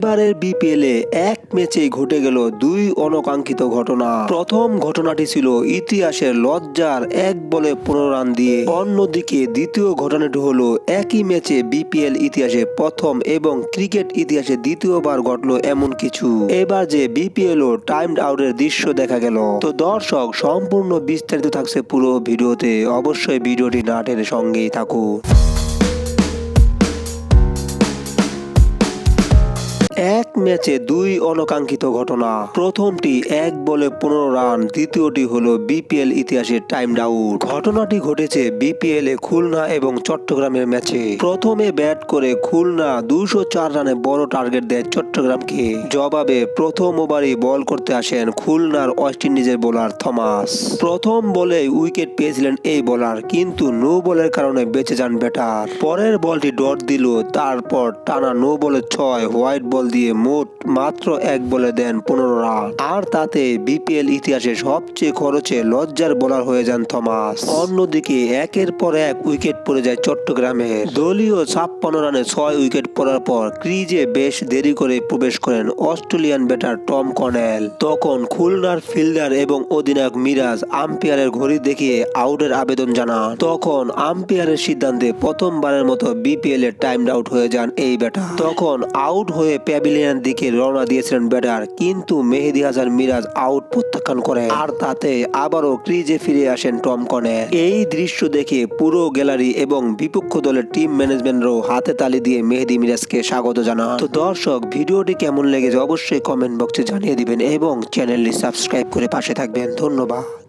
এবারের বিপিএল এ এক ম্যাচে ঘটে গেল দুই অনাকাঙ্ক্ষিত ঘটনা। প্রথম ঘটনাটি ছিল ইতিহাসের লজ্জার এক বলে পনেরো রান দিয়ে। অন্যদিকে দ্বিতীয় ঘটনাটি হলো একই ম্যাচে বিপিএল ইতিহাসে প্রথম এবং ক্রিকেট ইতিহাসে দ্বিতীয়বার ঘটলো এমন কিছু। এবার যে বিপিএল ও টাইমড আউটের দৃশ্য দেখা গেল। তো দর্শক, সম্পূর্ণ বিস্তারিত থাকছে পুরো ভিডিওতে। অবশ্যই ভিডিওটি না টেনে সঙ্গেই থাকুন। এক ম্যাচে দুই অনাকাঙ্ক্ষিত ঘটনা। প্রথমটি এক বলে পনেরো রান, দ্বিতীয়টি হলো বিপিএল ইতিহাসের টাইম আউট ঘটনাটি ঘটেছে বিপিএল এ খুলনা এবং চট্টগ্রামের ম্যাচে। প্রথমে ব্যাট করে খুলনা দুশো চার রানে বড় টার্গেট দেয় চট্টগ্রামকে। জবাবে প্রথম ওভারই বল করতে আসেন খুলনার ওয়েস্ট ইন্ডিজের বোলার থমাস। প্রথম বলে উইকেট পেয়েছিলেন এই বোলার, কিন্তু নো বলের কারণে বেঁচে যান ব্যাটার। পরের বলটি ডট দিল, তারপর টানা নো বলে ছয়, হোয়াইট বল দিয়ে মোট মাত্র এক বলে দেন পনেরো রান। আর তাতে বিপিএল ইতিহাসে সবচেয়ে খরচে লজ্জার বোলার হয়ে যান থমাস। অন্যদিকে একের পর এক উইকেট পড়ে যায় চট্টগ্রামের দলীয় ছাপ্পান্ন রানে ছয় উইকেট পড়ার পর ক্রিজে বেশ দেরি করে প্রবেশ করেন অস্ট্রেলিয়ান ব্যাটার টম কনেল তখন খুলনার ফিল্ডার এবং অধিনায়ক মিরাজ আম্পায়ারের ঘড়ি দেখিয়ে আউটের আবেদন জানান। তখন আম্পায়ারের সিদ্ধান্তে প্রথমবারের মতো বিপিএল এর টাইম আউট হয়ে যান এই ব্যাটার। তখন আউট হয়ে প্যাভিলিয়নের দিকে রওনা দিয়েছিলেন ব্যাটার কিন্তু মেহেদি হাসান মিরাজ আউট প্রত্যাখ্যান করেন আর তাতে আবারও ক্রিজে ফিরে আসেন টম কনে। এই দৃশ্য দেখে পুরো গ্যালারি এবং বিপক্ষ দলের টিম ম্যানেজমেন্টরাও হাতে তালি দিয়ে মেহেদি মিরাজকে স্বাগত জানান। তো দর্শক, ভিডিওটি কেমন লেগেছে অবশ্যই কমেন্ট বক্সে জানিয়ে দিবেন এবং চ্যানেলটি সাবস্ক্রাইব করে পাশে থাকবেন। ধন্যবাদ।